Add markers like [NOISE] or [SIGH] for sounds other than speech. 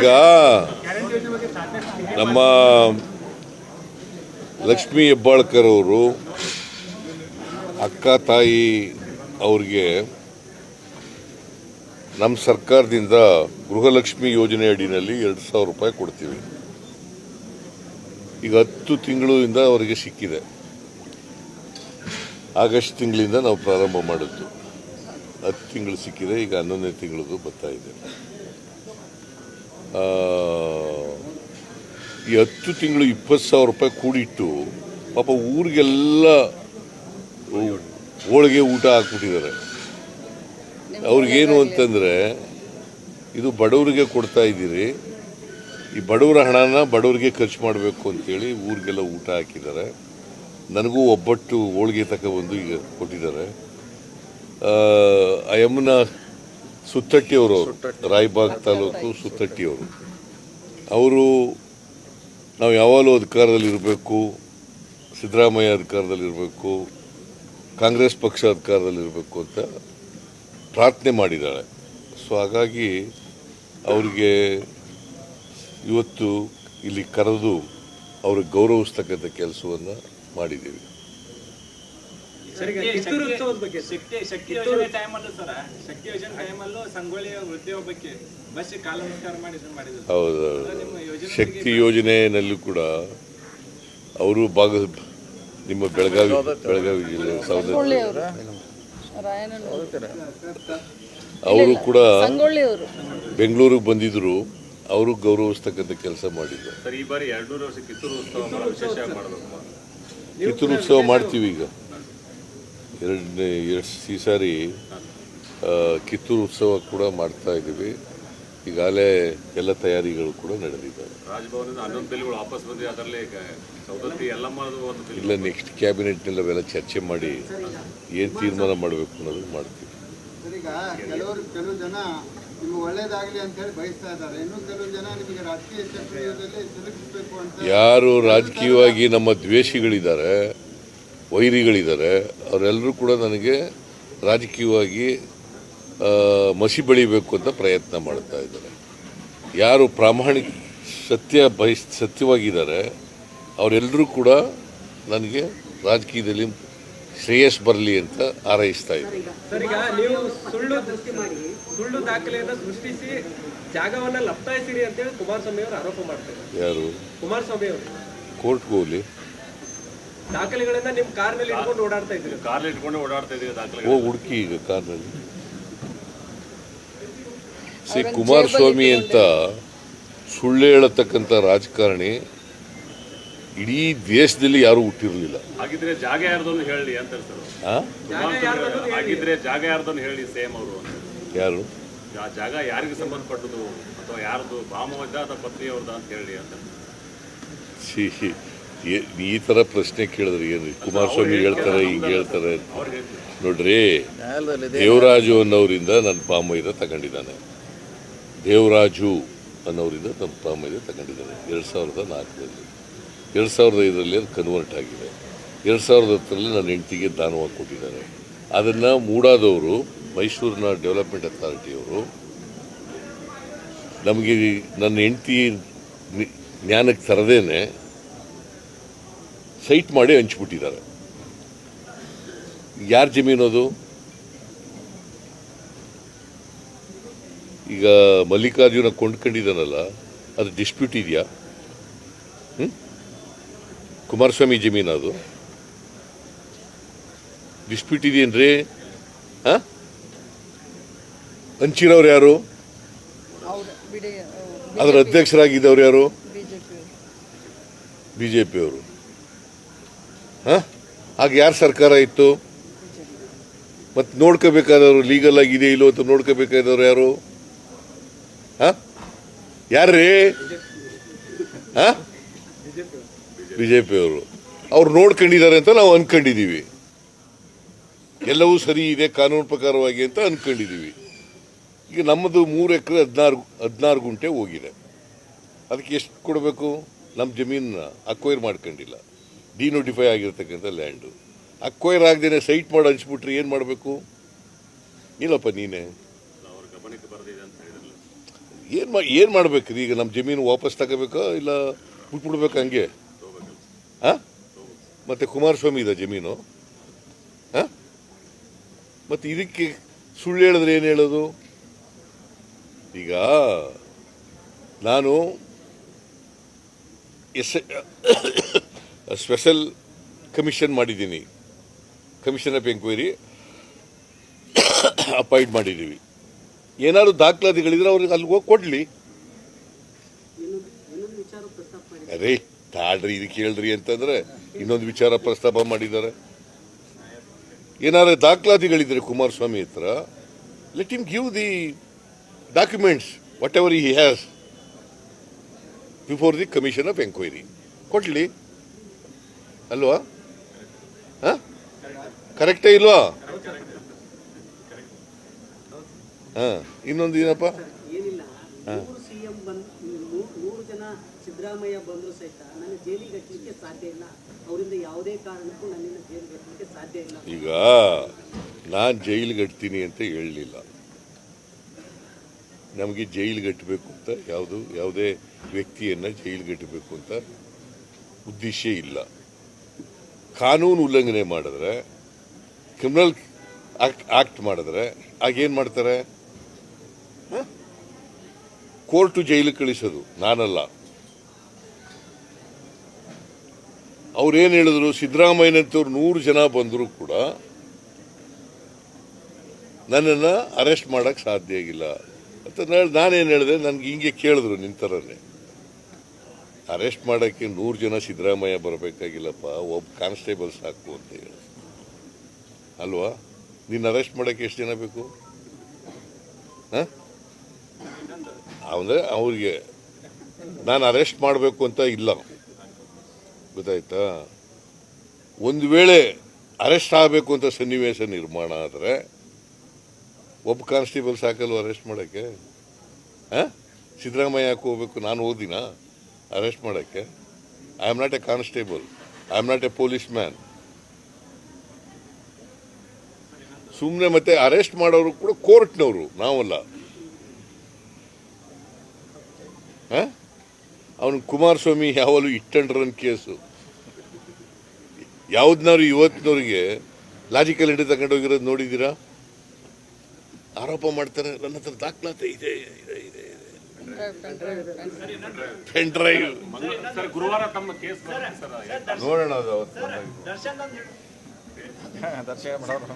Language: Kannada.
ಈಗ ನಮ್ಮ ಲಕ್ಷ್ಮೀ ಹೆಬ್ಬಾಳ್ಕರ್ ಅವರು ಅಕ್ಕ ತಾಯಿ ಅವ್ರಿಗೆ ನಮ್ಮ ಸರ್ಕಾರದಿಂದ ಗೃಹಲಕ್ಷ್ಮಿ ಯೋಜನೆ ಅಡಿನಲ್ಲಿ ಎರಡು ಸಾವಿರ ರೂಪಾಯಿ ಕೊಡ್ತೀವಿ. ಈಗ ಹತ್ತು ತಿಂಗಳಿಂದ ಅವರಿಗೆ ಸಿಕ್ಕಿದೆ. ಆಗಸ್ಟ್ ತಿಂಗಳಿಂದ ನಾವು ಪ್ರಾರಂಭ ಮಾಡಿದ್ದು. ಹತ್ತು ತಿಂಗಳು ಸಿಕ್ಕಿದೆ, ಈಗ ಹನ್ನೊಂದನೇ ತಿಂಗಳಿಗೂ ಬರ್ತಾ ಇದೆ. ಈ ಹತ್ತು ತಿಂಗಳು ಇಪ್ಪತ್ತು ಸಾವಿರ ರೂಪಾಯಿ ಕೂಡಿಟ್ಟು ಪಾಪ ಊರಿಗೆಲ್ಲ ಹೋಳಿಗೆ ಊಟ ಹಾಕ್ಬಿಟ್ಟಿದ್ದಾರೆ. ಅವ್ರಿಗೇನು ಅಂತಂದರೆ, ಇದು ಬಡವರಿಗೆ ಕೊಡ್ತಾ ಇದ್ದೀರಿ, ಈ ಬಡವರ ಹಣನ ಬಡವರಿಗೆ ಖರ್ಚು ಮಾಡಬೇಕು ಅಂತೇಳಿ ಊರಿಗೆಲ್ಲ ಊಟ ಹಾಕಿದ್ದಾರೆ. ನನಗೂ ಒಬ್ಬಟ್ಟು ಹೋಳಿಗೆ ತಗೊಬಂದು ಈಗ ಕೊಟ್ಟಿದ್ದಾರೆ. ಯಮುನ ಸುತ್ತಟ್ಟಿಯವರು ಅವರು ರಾಯ್ಬಾಗ್ ತಾಲೂಕು ಸುತ್ತಟ್ಟಿಯವರು, ಅವರು ನಾವು ಯಾವಾಗಲೂ ಅಧಿಕಾರದಲ್ಲಿ ಇರಬೇಕು, ಸಿದ್ದರಾಮಯ್ಯ ಅಧಿಕಾರದಲ್ಲಿರಬೇಕು ಕಾಂಗ್ರೆಸ್ ಪಕ್ಷ ಅಧಿಕಾರದಲ್ಲಿ ಇರಬೇಕು ಅಂತ ಪ್ರಾರ್ಥನೆ ಮಾಡಿದ್ದಾಳೆ ಸೊ ಹಾಗಾಗಿ ಅವರಿಗೆ ಇವತ್ತು ಇಲ್ಲಿ ಕರೆದು ಅವ್ರಿಗೆ ಗೌರವಿಸ್ತಕ್ಕಂಥ ಕೆಲಸವನ್ನು ಮಾಡಿದ್ದೀವಿ ಸರ್ ಈಗ ಕಿತ್ತೂರು ಉತ್ಸವದ ಬಗ್ಗೆ ಶಕ್ತಿ ಶಕ್ತಿ ಯೋಜನೆ ಟೈಮಲ್ಲೂ ಸರ. ಶಕ್ತಿ ಯೋಜನೆ ಟೈಮಲ್ಲೂ ಸಂಗೊಳ್ಳಿ ವೃದ್ಧಿ ಒಬ್ಬಕ್ಕೆ ಬಸ್ ಕಾಲ ನಮಸ್ಕಾರ ಮಾಡಿ ಇದನ್ನ ಮಾಡಿದ್ರು ಹೌದು ಶಕ್ತಿ ಯೋಜನೆಯಲ್ಲೂ ಕೂಡ ಅವರು ಭಾಗ ನಿಮ್ಮ ಬೆಳಗಾವಿ ಬೆಳಗಾವಿ ಜಿಲ್ಲೆ ಸೌದತ್ತಿ. ಅವರು. ಕೂಡ ಬೆಂಗಳೂರಿಗೆ ಬಂದಿದ್ರು. ಅವರು ಗೌರವಿಸ್ತಕ್ಕಂಥ ಕೆಲಸ ಮಾಡಿದ್ರು. ಸರ್ ಈ ಬಾರಿ ಎರಡ್ನೂರು ವರ್ಷ ಕಿತ್ತೂರು ಉತ್ಸವ ವಿಶೇಷ ಮಾಡಬೇಕು? ಕಿತ್ತೂರು ಉತ್ಸವ ಮಾಡ್ತೀವಿ ಈಗ. ಎರಡನೇ ಎರಡು ಈ ಸಾರಿ ಕಿತ್ತೂರು ಉತ್ಸವ ಕೂಡ ಮಾಡ್ತಾ ಇದ್ದೀವಿ. ಈಗಾಗಲೇ ಎಲ್ಲ ತಯಾರಿಗಳು ಕೂಡ ನಡೆದಿದ್ದಾವೆ. ಇಲ್ಲ ನೆಕ್ಸ್ಟ್ ಕ್ಯಾಬಿನೆಟ್ನಲ್ಲಿ ಅವೆಲ್ಲ ಚರ್ಚೆ ಮಾಡಿ ಏನು ತೀರ್ಮಾನ ಮಾಡಬೇಕು ಅನ್ನೋದು ಮಾಡ್ತೀವಿ. ಸರ್, ಈಗ ಕೆಲವರು ಕೆಲವು ಜನ ನಿಮ್ಗೆ ಒಳ್ಳೇದಾಗ್ಲಿ ಅಂತ ಹೇಳಿ ಬಯಸ್ತಾ ಇದ್ದಾರೆ. ಇನ್ನು ಕೆಲವು ಜನ ನಿಮಗೆ ರಾಜಕೀಯ ಚಕ್ರವ್ಯೂಹದಲ್ಲಿ ಸಿಲುಕಿಸ್ಬೇಕು ಅಂತ ಯಾರು ರಾಜಕೀಯವಾಗಿ ನಮ್ಮ ದ್ವೇಷಿಗಳಿದ್ದಾರೆ ವೈರಿಗಳಿದ್ದಾರೆ ಅವರೆಲ್ಲರೂ ಕೂಡ ನನಗೆ ರಾಜಕೀಯವಾಗಿ ಮಸಿ ಬೆಳಿಬೇಕು ಅಂತ ಪ್ರಯತ್ನ ಮಾಡ್ತಾ ಇದ್ದಾರೆ. ಯಾರು ಪ್ರಾಮಾಣಿಕ ಸತ್ಯ ಬಯಸ್ ಸತ್ಯವಾಗಿದ್ದಾರೆ ಅವರೆಲ್ಲರೂ ಕೂಡ ನನಗೆ ರಾಜಕೀಯದಲ್ಲಿ ಶ್ರೇಯಸ್ ಬರಲಿ ಅಂತ ಹಾರೈಸ್ತಾ ಇದ್ದಾರೆ. ಯಾರು? ಕುಮಾರಸ್ವಾಮಿ ಅವರು ಕೋರ್ಟ್ಗೆ ಹೋಗಲಿ ದಾಖಲೆಗಳನ್ನ ನಿಮ್ ಕಾರ್ನಲ್ಲಿ ಇಟ್ಕೊಂಡು ಓಡಾಡ್ತಾ ಇದ್ರು ಕಾರ್ನಲ್ಲಿ ಇಟ್ಕೊಂಡು ಓಡಾಡ್ತಾ ಇದೀವಿ ದಾಖಲೆ ಹೋಗಿ ಹುಡುಕಿ ಈಗ ಕಾರ್ನಲ್ಲಿ ಸಿ ಕುಮಾರಸ್ವಾಮಿ ಅಂತ ಸುಳ್ಳು ಹೇಳತಕ್ಕಂತ ರಾಜಕಾರಣಿ ಇಡೀ ದೇಶದಲ್ಲಿ ಯಾರು ಹುಟ್ಟಿರಲಿಲ್ಲ. ಹಾಗಿದ್ರೆ ಜಾಗ ಯಾರ್ದೊಂದು ಹೇಳಿ ಅಂತ ಸರ್. ಆ? ಹಾಗಿದ್ರೆ ಜಾಗ ಯಾರ್ದೊಂದು ಹೇಳಿ ಸೇಮ್ ಅವರು ಅಂತ. ಯಾರು? ಆ ಜಾಗ ಯಾರಿಗೆ ಸಂಬಂಧಪಟ್ಟದು ಅಥವಾ ಯಾರ್ದು ಭಾಮವದ್ದ ಅಥವಾ ಅವ್ರದ ಅಂತ ಹೇಳಿ ಅಂತ. ಈ ಥರ ಪ್ರಶ್ನೆ ಕೇಳಿದ್ರೆ ಏನು ಕುಮಾರಸ್ವಾಮಿ ಹೇಳ್ತಾರೆ, ಹಿಂಗೆ ಹೇಳ್ತಾರೆ. ನೋಡ್ರಿ ದೇವರಾಜು ಅನ್ನೋರಿಂದ ನನ್ನ ಪಾಮೈದ ತಗೊಂಡಿದ್ದಾನೆ. ದೇವರಾಜು ಅನ್ನೋರಿಂದ ನನ್ನ ಪಾಮೈದ ತಗೊಂಡಿದ್ದಾನೆ. ಎರಡು ಸಾವಿರದ ನಾಲ್ಕರಲ್ಲಿ. ಎರಡು ಸಾವಿರದ ಐದರಲ್ಲಿ ಅದು ಕನ್ವರ್ಟ್ ಆಗಿದೆ. ಎರಡು ಸಾವಿರದ ಹತ್ತರಲ್ಲಿ ನನ್ನ ಹೆಂಡತಿಗೆ ದಾನವಾಗಿ ಕೊಟ್ಟಿದ್ದಾರೆ ಅದನ್ನು ಮೂಡಾದವರು, ಮೈಸೂರಿನ ಡೆವಲಪ್ಮೆಂಟ್ ಅಥಾರಿಟಿಯವರು, ನಮಗೆ ನನ್ನ ಹೆಂಡತಿ ಜ್ಞಾನಕ್ಕೆ ತರದೇನೆ ಸೈಟ್ ಮಾಡಿ ಹಂಚ್ಬಿಟ್ಟಿದ್ದಾರೆ. ಯಾರ ಜಮೀನು ಅದು? ಈಗ ಮಲ್ಲಿಕಾರ್ಜುನ ಕೊಂಡ್ಕೊಂಡಿದ್ದಾನಲ್ಲ ಅದು ಡಿಸ್ಪ್ಯೂಟ್ ಇದೆಯಾ? ಹ್ಞೂ ಕುಮಾರಸ್ವಾಮಿ ಜಮೀನು ಅದು. ಡಿಸ್ಪ್ಯೂಟ್ ಇದೆಯೇನ್ರಿ ಹಾಂ? ಹಂಚಿರೋರು ಯಾರು? ಅದರ ಅಧ್ಯಕ್ಷರಾಗಿದ್ದವ್ರು ಯಾರು? ಬಿ ಜೆ ಪಿಯವರು ಹಾಂ? ಆಗ ಯಾರು ಸರ್ಕಾರ ಇತ್ತು? ಮತ್ತು ನೋಡ್ಕೋಬೇಕಾದವರು ಲೀಗಲ್ ಆಗಿದೆ ಇಲ್ಲೋ ಅಂತ ನೋಡ್ಕೋಬೇಕಾದವ್ರು ಯಾರು? ಹಾಂ? ಯಾರ್ರೀ? ಹಾಂ? ಬಿ ಜೆ ಪಿಯವರು ಅವ್ರು ನೋಡ್ಕೊಂಡಿದ್ದಾರೆ ಅಂತ ನಾವು ಅಂದ್ಕೊಂಡಿದ್ದೀವಿ ಎಲ್ಲವೂ ಸರಿ ಇದೆ ಕಾನೂನು ಪ್ರಕಾರವಾಗಿ ಅಂತ ಅಂದ್ಕೊಂಡಿದ್ದೀವಿ ಈಗ ನಮ್ಮದು ಮೂರು ಎಕರೆ ಹದಿನಾರು ಹದಿನಾರು ಗುಂಟೆ ಹೋಗಿದೆ. ಅದಕ್ಕೆ ಎಷ್ಟು ಕೊಡಬೇಕು? ನಮ್ಮ ಜಮೀನನ್ನ ಅಕ್ವೈರ್ ಮಾಡ್ಕೊಂಡಿಲ್ಲ. ಡಿನೋಟಿಫೈ ಆಗಿರ್ತಕ್ಕಂಥ ಲ್ಯಾಂಡು ಅಕ್ವೈರ್ ಆಗದೇನೆ ಸೈಟ್ ಮಾಡಿ ಹಂಚ್ಬಿಟ್ರೆ ಏನು ಮಾಡಬೇಕು? ಇಲ್ಲಪ್ಪ, ನೀನೇ. ಏನು ಮಾ, ಏನು ಮಾಡ್ಬೇಕ್ರಿ ಈಗ ನಮ್ಮ ಜಮೀನು ವಾಪಸ್ ತಗೋಬೇಕಾ? ಇಲ್ಲ ಬಿಟ್ಬಿಡ್ಬೇಕಾ ಹಂಗೆ? ಹಾಂ ಮತ್ತು ಕುಮಾರಸ್ವಾಮಿ ಇದೆ ಜಮೀನು. ಹಾಂ ಮತ್ತು ಇದಕ್ಕೆ ಸುಳ್ಳು ಹೇಳಿದ್ರೆ ಏನು ಹೇಳೋದು? ಈಗ ನಾನು ಎಸ್ ಸ್ಪೆಷಲ್ ಕಮಿಷನ್ ಮಾಡಿದ್ದೀನಿ. ಕಮಿಷನ್ ಆಫ್ ಎಂಕ್ವೈರಿ ಅಪಾಯಿಂಟ್ ಮಾಡಿದ್ದೀವಿ. ಏನಾದ್ರು ದಾಖಲಾತಿಗಳಿದ್ರೆ ಅವ್ರಿಗೆ ಅಲ್ಲಿ ಹೋಗಿ ಕೊಡಲಿ. ಅರೇ, ತಾಳ್ರಿ ಇದು ಕೇಳ್ರಿ ಅಂತಂದ್ರೆ ಇನ್ನೊಂದು ವಿಚಾರ ಪ್ರಸ್ತಾಪ ಮಾಡಿದ್ದಾರೆ. ಏನಾದ್ರು ದಾಖಲಾತಿಗಳಿದ್ರೆ ಕುಮಾರಸ್ವಾಮಿ ಹತ್ರ let him give the documents whatever he has before the commission of enquiry ಕೊಡ್ಲಿ. ಅಲ್ವಾ? ಹಾಂ? ಕರೆಕ್ಟೇ ಇಲ್ವಾ? ಹಾಂ ಇನ್ನೊಂದು ಏನಪ್ಪ? ಏನಿಲ್ಲ. ನೂರು ಸಿ ಎಂ ಬಂದ್ ಜನ ಸಿದ್ದರಾಮಯ್ಯ ಬಂದರೂ ಸಹಿತ ನನಗೆ ಜೈಲಿಗೆ ಹಚ್ಚಲಿಕ್ಕೆ ಸಾಧ್ಯ ಇಲ್ಲ. ಅವರಿಂದ ಯಾವುದೇ ಕಾರಣಕ್ಕೂ ನನ್ನಿಂದ ಜೈಲಿಗೆ ಹಚ್ಚಲಿಕ್ಕೆ ಸಾಧ್ಯ ಇಲ್ಲ. ಈಗ ನಾನು ಜೈಲಿಗೆ ಗಟ್ತೀನಿ ಅಂತ ಹೇಳಲಿಲ್ಲ. ನಮಗೆ ಜೈಲಿಗೆ ಕಟ್ಟಬೇಕು ಅಂತ ಯಾವುದು ಯಾವುದೇ ವ್ಯಕ್ತಿಯನ್ನು ಜೈಲಿಗೆ ಕಟ್ಟಬೇಕು ಅಂತ ಉದ್ದೇಶ ಇಲ್ಲ. ಕಾನೂನು ಉಲ್ಲಂಘನೆ ಮಾಡಿದ್ರೆ ಕ್ರಿಮಿನಲ್ ಆಕ್ಟ್ ಮಾಡಿದ್ರೆ ಆಗೇನು ಮಾಡ್ತಾರೆ? ಕೋರ್ಟು ಜೈಲಿಗೆ ಕಳಿಸೋದು, ನಾನಲ್ಲ. ಅವ್ರೇನು ಹೇಳಿದ್ರು? ಸಿದ್ದರಾಮಯ್ಯನಂತವ್ರು ನೂರು ಜನ ಬಂದರೂ ಕೂಡ ನನ್ನನ್ನು ಅರೆಸ್ಟ್ ಮಾಡೋಕ್ಕೆ ಸಾಧ್ಯ ಆಗಿಲ್ಲ ಅಂತ ನಾನೇನು ಹೇಳಿದೆ? ನನಗೆ ಹಿಂಗೆ ಕೇಳಿದ್ರು ನಿಂತರನ್ನೇ. ಅರೆಸ್ಟ್ ಮಾಡೋಕ್ಕೆ ನೂರು ಜನ ಸಿದ್ದರಾಮಯ್ಯ ಬರಬೇಕಾಗಿಲ್ಲಪ್ಪ ಒಬ್ಬ ಕಾನ್ಸ್ಟೇಬಲ್ ಸಾಕು ಅಂತ ಹೇಳಿ. ಅಲ್ವಾ? ನೀನು ಅರೆಸ್ಟ್ ಮಾಡೋಕ್ಕೆ ಎಷ್ಟು ಜನ ಬೇಕು? ಹಾಂ? ಅಂದರೆ ಅವ್ರಿಗೆ ನಾನು ಅರೆಸ್ಟ್ ಮಾಡಬೇಕು ಅಂತ ಇಲ್ಲ. ಗೊತ್ತಾಯ್ತಾ? ಒಂದು ವೇಳೆ ಅರೆಸ್ಟ್ ಆಗಬೇಕು ಅಂತ ಸನ್ನಿವೇಶ ನಿರ್ಮಾಣ ಆದರೆ ಒಬ್ಬ ಕಾನ್ಸ್ಟೇಬಲ್ ಸಾಕಲ್ವ ಅರೆಸ್ಟ್ ಮಾಡೋಕ್ಕೆ? ಹಾಂ? ಸಿದ್ದರಾಮಯ್ಯ ಯಾಕೆ ಹೋಗ್ಬೇಕು? ನಾನು ಓದಿನ ಅರೆಸ್ಟ್ ಮಾಡೋಕ್ಕೆ. I am not a constable I am not a policeman ಸುಮ್ಮನೆ ಮತ್ತೆ ಅರೆಸ್ಟ್ ಮಾಡೋರು ಕೂಡ ಕೋರ್ಟ್ನವರು ನಾವಲ್ಲ. ಅವನು ಕುಮಾರಸ್ವಾಮಿ ಯಾವಾಗಲೂ ಇಟ್ಟಂಡ್ರನ್ ಕೇಸು. ಯಾವ್ದನ್ನಾರು ಇವತ್ತಿನವ್ರಿಗೆ ಲಾಜಿಕಲ್ ಹಿಡಿದು ತಗೊಂಡೋಗಿರೋದು ನೋಡಿದ್ದೀರಾ? ಆರೋಪ ಮಾಡ್ತಾರೆ, ನನ್ನ ಹತ್ರ ದಾಖಲಾತಿ ಇದೆ ಇದೆ ಇದೆ. ಪೆನ್ ಡ್ರೈವ್ ಸರ್ ಗುರುವಾರ ತಮ್ಮ ಕೇಸ್ ಬರುತ್ತೆ ಸರ್ ನೋಡೋಣ ಅದು ದರ್ಶನ ದರ್ಶನ್ [LAUGHS]